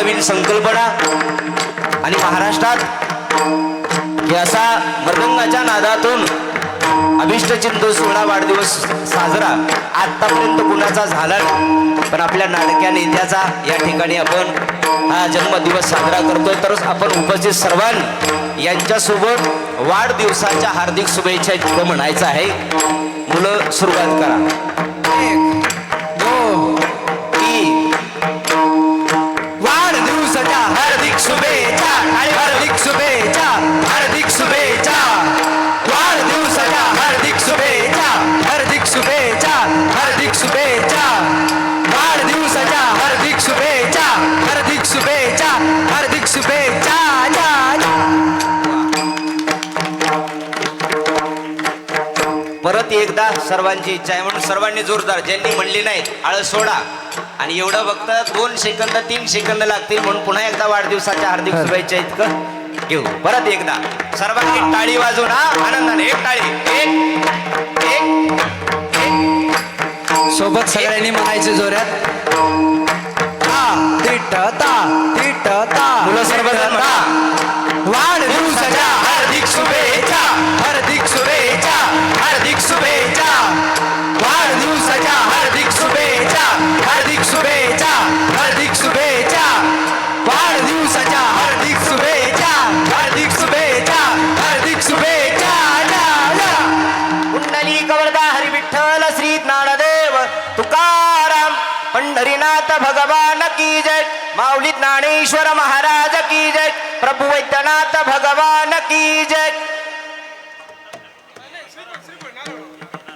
नवनवीन संकल्पना आणि महाराष्ट्रात असा मृदंगाच्या नादातून अभिष्ट चिंतन सोळा वाढदिवस साजरा आतापर्यंत कुणाचा झाला पण आपल्या नाटक्या नेत्याचा या ठिकाणी आपण हा जन्मदिवस साजरा करतोय. तरच आपण उपस्थित सर्वांनी यांच्यासोबत वाढदिवसाच्या हार्दिक शुभेच्छा इतकं म्हणायचं आहे. मुलं सुरुवात करा. एकदा सर्वांची इच्छा आहे म्हणून सर्वांनी जोरदार ज्यांनी म्हणली नाही आळ सोडा. आणि एवढं फक्त दोन सेकंद तीन सेकंद लागतील म्हणून पुन्हा एकदा वाढदिवसाच्या हार्दिक शुभेच्छा इतकं घेऊ. परत एकदा. सर्वांनी टाळी वाजवून हा आनंदाने एक टाळी. एक एक सोबत सगळ्यांनी म्हणायचे जोरात. ता तिट ता तिट ता मुलं सर्वजण वाढदिवसाच्या श्री ज्ञानदेव तुकाराम पंढरीनाथ भगवान की जय माऊली ज्ञानेश्वर महाराज की जय प्रभू वैद्यनाथ भगवान की जय.